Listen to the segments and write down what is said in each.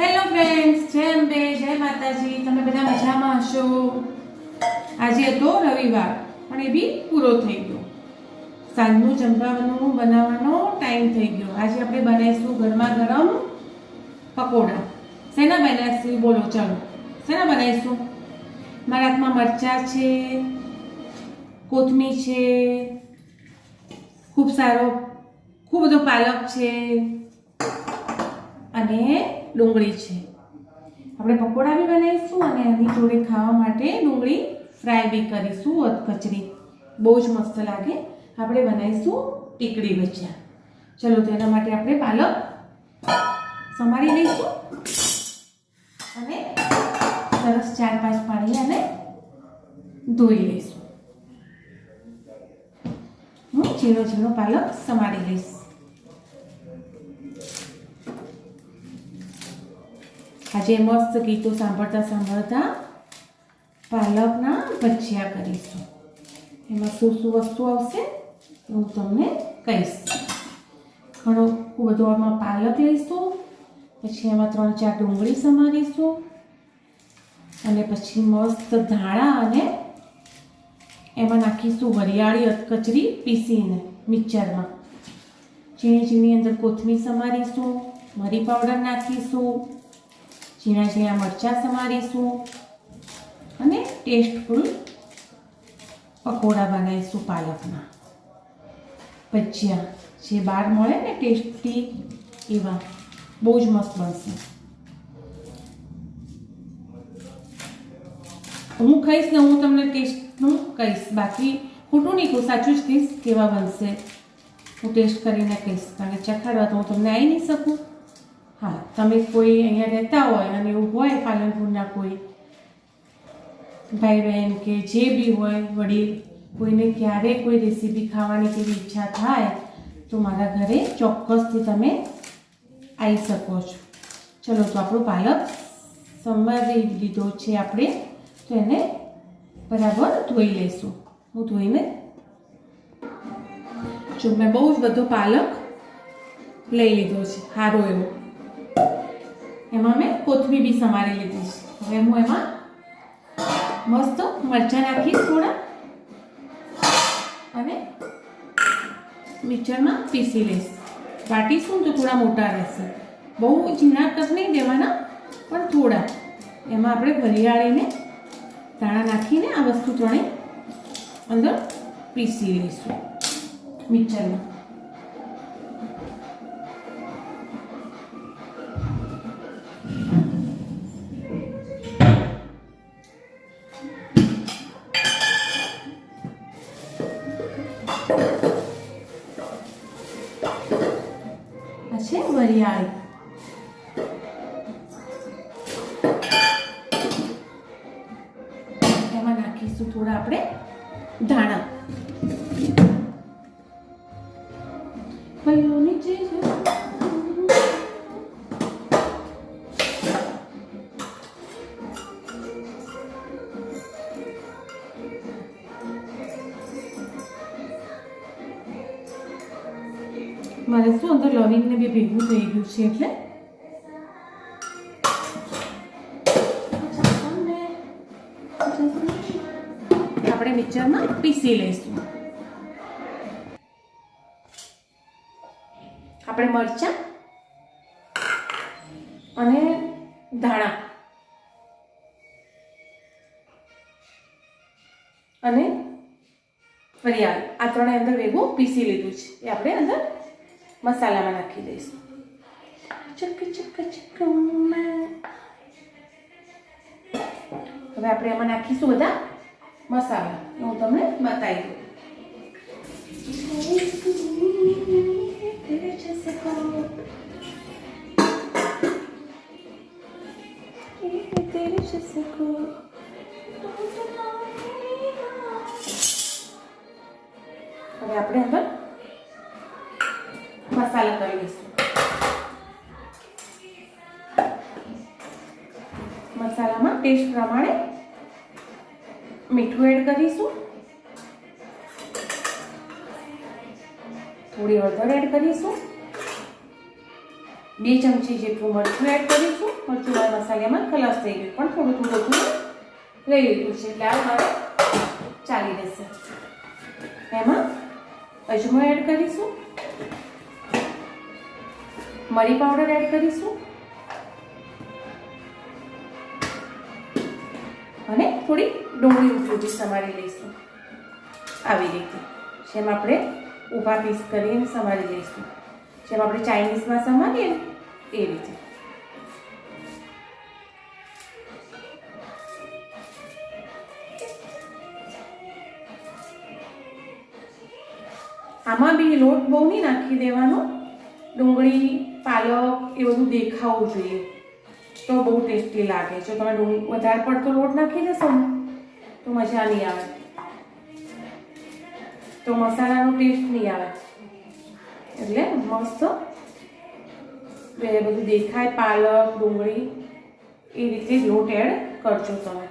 Hello friends, જય અંબે, જય માતાજી. તમે બધા મજામાં હશો? આજે હતો રવિવાર, પણ એ બી પૂરો થઈ ગયો. સાંજનું જમવાનું, બનાવવાનો ટાઈમ થઈ ગયો. આજે આપણે બનાવીશું ગરમા ગરમ પકોડા. શેના બનાવીશું? બોલો, ચાલો. શેના બનાવીશું? મારા હાથમાં મરચાં છે, કોથમીર છે, ખૂબ સારો, ખૂબ બધો પાલક છે અને ડુંગળી છે. આપણે પકોડા બી બનાવીશું અને એની જોડે ખાવા માટે ડુંગળી ફ્રાય બી કરીશું અધકચરી બહુ જ મસ્ત લાગે. આપણે બનાવીશું ટીકડી ભજીયા. ચલો, તો એના માટે આપણે પાલક સમારી લઈશું અને સરસ ચાર પાંચ પાણી અને ધોઈ લઈશું. હું ઝીણો ઝીણો પાલક સમારી લઈશ. આજે મસ્ત ગીતો સાંભળતા સાંભળતા પાલકના ભજીયા કરીશું. એમાં શું શું વસ્તુ આવશે હું તમને કહીશ. ઘણો ખૂબ બધો આમાં પાલક લઈશું, પછી એમાં ત્રણ ચાર ડુંગળી સમારીશું, અને પછી મસ્ત ધાણા અને એમાં નાખીશું વરિયાળી કચરી પીસીને મિક્સરમાં. ઝીણી ઝીણી અંદર કોથમીર સમારીશું, મરી પાવડર નાખીશું ઝીણા ઝીણા મરચાં સમારીશું અને ટેસ્ટફુલ પકોડા બનાવીશું પાલકના. ભજીયા જે બહાર મળે ને ટેસ્ટી એવા, બહુ જ મસ્ત બનશે. હું ખાઈશ ને હું તમને ટેસ્ટનું કહીશ. બાકી ખોટું નહીં કહું, સાચું જ કહીશ કેવા બનશે. હું ટેસ્ટ કરીને કહીશ. કારણ કે ચખાડવા તો હું તમને આવી નહીં શકું. હા, તમે કોઈ અહીંયા રહેતા હોય અને એવું હોય પાલનપુરના કોઈ ભાઈ બહેન કે જે બી હોય, વડીલ, કોઈને ક્યારે કોઈ રેસીપી ખાવાની કેવી ઈચ્છા થાય, તો મારા ઘરે ચોક્કસથી તમે આવી શકો છો. ચલો, તો આપણો પાલક સમારી લીધો છે આપણે, તો એને બરાબર ધોઈ લઈશું હું ધોઈને જો મેં બહુ જ બધો પાલક લઈ લીધો છે સારો એવો. એમાં મેં કોથમીર બી સમારી લીધી છે. હવે હું એમાં મસ્ત મરચાં નાખીશ થોડા અને મિક્સરમાં પીસી લઈશ. વાટીશું તો થોડા મોટા રહેશે. બહુ ઝીણા કપ નહીં દેવાના, પણ થોડા. એમાં આપણે વરિયાળીને દાણા નાખીને આ વસ્તુ ત્રણેય અંદર પીસી લઈશું. મિક્સરમાં આ છે વરિયાળી. એમાં નાખીશું થોડા આપણે મારે શું અંદર લવિંગને બી ભેગું થઈ ગયું છે એટલે? આપણે મિક્સરમાં પીસી લઈશું. આપણે મરચાં અને ધાણા અને ફરિયાદ આ ત્રણે અંદર ભેગું પીસી લીધું છે. એ આપણે અંદર મસાલામાં નાખી દઈશું. ચક ચક ચક હવે આપણે એમાં નાખીશું બધા મસાલા. હું તમને બતાવી હવે આપણે અંદર મસાલા કરી લઈશું મસાલામાં ટેસ્ટ પ્રમાણે મીઠું એડ કરીશું. થોડી હળદર એડ કરીશું. બે ચમચી જેટલું મરચું એડ કરીશું. મરચું મારા મસાલામાં ખલાસ થઈ ગયું પણ થોડું થોડું થોડું લઈ લીધું છે. એટલે આ મારે ચાલી રહેશે એમાં અજમો એડ કરીશું. મરી પાવડર એડ કરીશું. અને થોડી ડુંગળી ઉપયોગી સમારી લઈશું. આવી રીતે. જેમ આપણે ઊભા પીસ કરીને સમારી લઈશું. જેમ આપણે ચાઇનીઝમાં સમારીએ એ રીતે. આમાં બી લોટ બહુ નહીં નાખી દેવાનો. ડુંગળી પાલક એ બધું દેખાવું જોઈએ. તો બહુ ટેસ્ટી લાગે. જો તમે વધારે પડતો લોટ નાખી ને, તો મજા નહીં આવે. તો મસાલાનો ટેસ્ટ નહીં આવે. એટલે મસ્ત બધું દેખાય, પાલક, ડુંગળી, એ રીતે લોટ એડ કરજો તમે.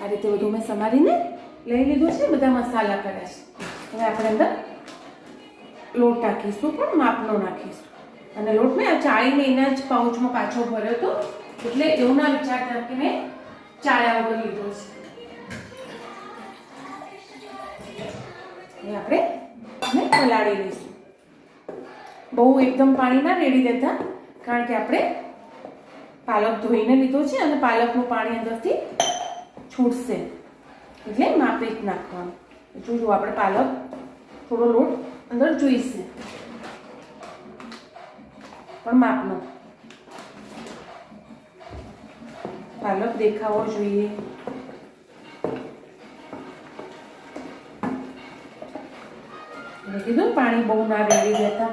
આ રીતે બધું મેં સમારીને લઈ લીધું છે, બધા મસાલા કર્યા છે. હવે આપણે અંદર લોટ નાખીશું, પણ માપનો નાખીશું. અને લોટ મેં આ ચાળીને એના જ પાઉચમાં પાછો ભર્યો હતો એટલે એવું ના વિચારતા કે મેં ચાળ્યા વગર લીધો છે. આપણે એને પલાળી લઈશું. બહુ એકદમ પાણી ના રેડી દેતા, કારણ કે આપણે પાલક ધોઈને લીધો છે અને પાલકનું પાણી અંદરથી છૂટશે. એટલે માપે જ નાખવાનું. જોજો આપણે પાલક થોડો લોટ અંદર જોઈશે. પણ માપનો. પાલક દેખાવો જોઈએ. મેં કીધું પાણી બહુ ના રેડી જતા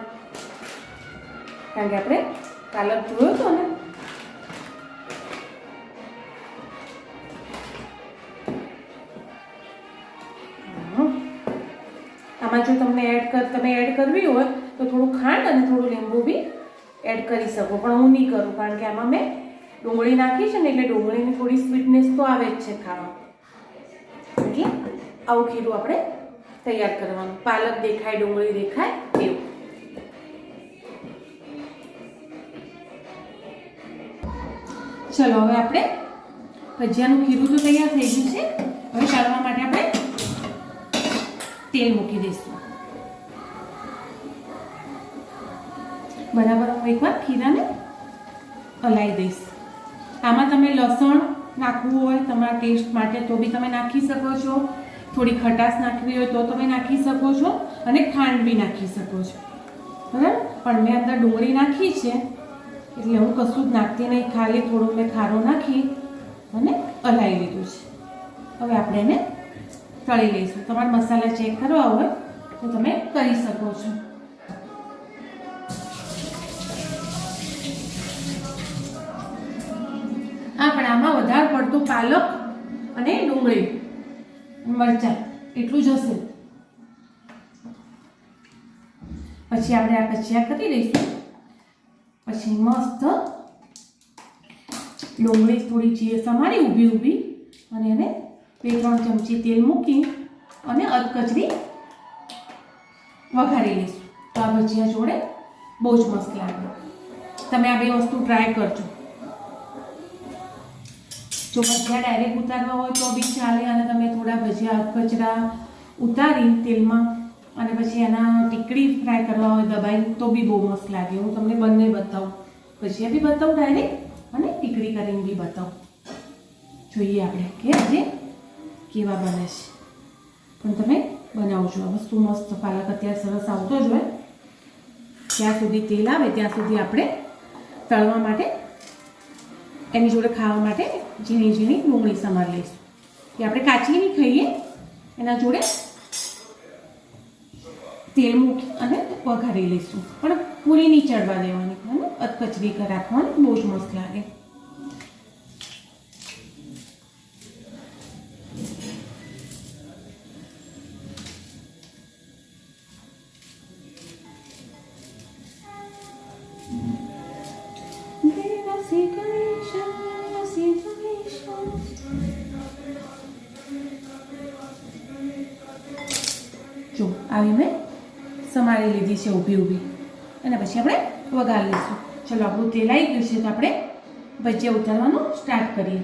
કારણ કે આપણે પાલક જોયો હતો ને? એડ કરવી હોય તો થોડું ખાંડ અને થોડું લીંબુ બી એડ કરી શકો. પણ હું નહીં કરું, કારણ કે આમાં મેં ડુંગળી નાખી છે ને એટલે ડુંગળીની થોડી સ્વીટનેસ તો આવે જ છે ખાવા એટલે આવું ખીરું આપણે તૈયાર કરવાનું. પાલક દેખાય, ડુંગળી દેખાય, એવું. ચલો, હવે આપણે ભજીયાનું ખીરું તો તૈયાર થઈ ગયું છે. હવે ચાલવા માટે આપણે તેલ મૂકી દઈશું. બરાબર, હું એકવાર ખીરાને હલાવી દઈશ. આમાં તમે લસણ નાખવું હોય તમારા ટેસ્ટ માટે તો બી તમે નાખી શકો છો. થોડી ખટાશ નાખવી હોય તો તમે નાખી શકો છો અને ખાંડ બી નાખી શકો છો. બરાબર? પણ મેં અંદર ડુંગળી નાખી છે, એટલે હું કશું જ નાખતી નહીં. ખાલી થોડું મેં ખારો નાખી અને હલાવી લીધું છે. હવે આપણે એને તળી લઈશું. તમારા મસાલા ચેક કરવા હોય તો તમે કરી શકો છો. આપણે આમાં વધારે પડતું પાલક અને ડુંગળી. મરચાં. એટલું જ હશે. પછી આપણે આ કચિયા કરી લઈશું. પછી મસ્ત ડુંગળી થોડી ચીર સમારી ઊભી ઊભી અને એને બે ત્રણ ચમચી તેલ મૂકી અને અધકચરી વઘારી લઈશું. તો આ ભજીયા જોડે બહુ જ મસ્ત લાગે. તમે આ બે વસ્તુ ટ્રાય કરજો. જો ભજીયા ડાયરેક્ટ ઉતારવા હોય તો બી ચાલે અને તમે થોડા ભજીયા કચરા ઉતારી તેલમાં અને પછી એના ટીકડી ફ્રાય કરવા હોય દબાઈ, તો બી બહુ મસ્ત લાગે. હું તમને બંને બતાવું. ભજીયા બી બતાવું ડાયરેક્ટ અને ટીકડી કરીને બી બતાવું. જોઈએ આપણે કે આજે કેવા બને છે. પણ તમે બનાવજો. આ વસ્તુ મસ્ત પાલક અત્યારે સરસ આવતો જ હોય. ત્યાં સુધી તેલ આવે ત્યાં સુધી આપણે તળવા માટે, એની જોડે ખાવા માટે ઝીણી ઝીણી ડુંગળી સમાર લઈશું. કે આપણે કાચી નહીં ખાઈએ એના જોડે તેલ મૂકી અને વઘારી લઈશું. પણ પૂરી નહીં ચડવા દેવાની અને અધકચરી રાખવાની બહુ જ મસ્ત લાગે. Ganesha, Ganesha. જો, આવી મેં સમારી લીધી છે ઊભી ઊભી. અને પછી આપણે વઘાર લઈશું. ચલો, આપણું તેલ આવી ગયું છે તો આપણે ભજીયા ઉતારવાનું સ્ટાર્ટ કરીએ.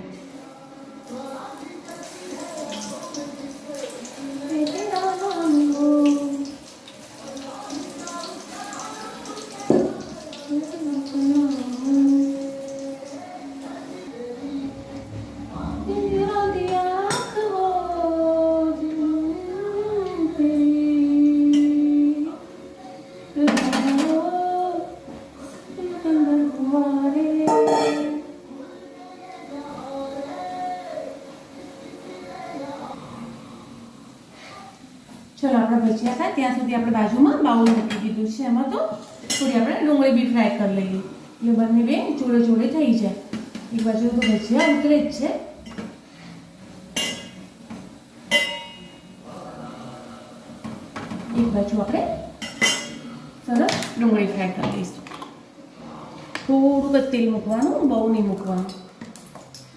ચલો આપણા ભજીયા થાય ત્યાં સુધી આપણે બાજુમાં બાઉલ મૂકી દીધું છે એમાં તો થોડી આપણે ડુંગળી બી ફ્રાય કરી લઈએ એટલે બંને બે જોડે જોડે થઈ જાય એક બાજુ તો ભજીયા ઉતરે જ છે એક બાજુ આપણે સરસ ડુંગળી ફ્રાય કરી દઈશું થોડુંક જ તેલ મૂકવાનું બહુ નહીં મૂકવાનું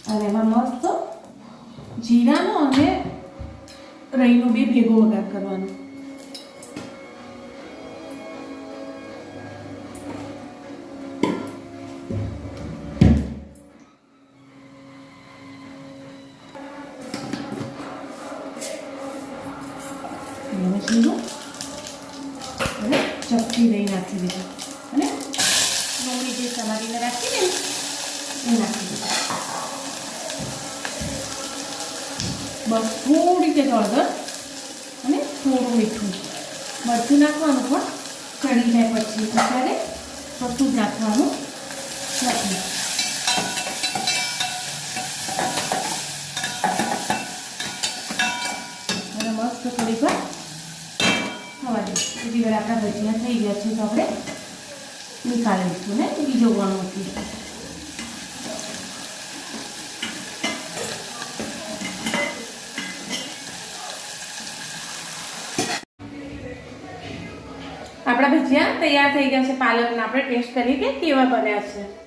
અને એમાં મસ્ત જીરાનો અને રહીનો બી ભેગો વઘાર કરવાનો. ચપટી દહીં નાખી દીધું અને ડુંગળી જે સમારીને રાખી ને, એ નાખી બસ થોડી કે હળદર અને થોડું મીઠું. મરચું નાખવાનું પણ ચડી જાય પછી અત્યારે કશું જ નાખવાનું નથી. અને મસ્ત થોડીક વાર થવા દે બીજી વાર આપણા ભજીયા થઈ ગયા છે તો આપણે નીકાળી લઈશું ને? બીજો ગણો મૂકીશું આપણા ભજીયા તૈયાર થઈ ગયા છે પાલકના. આપણે ટેસ્ટ કરીએ કે કેવા બન્યા છે?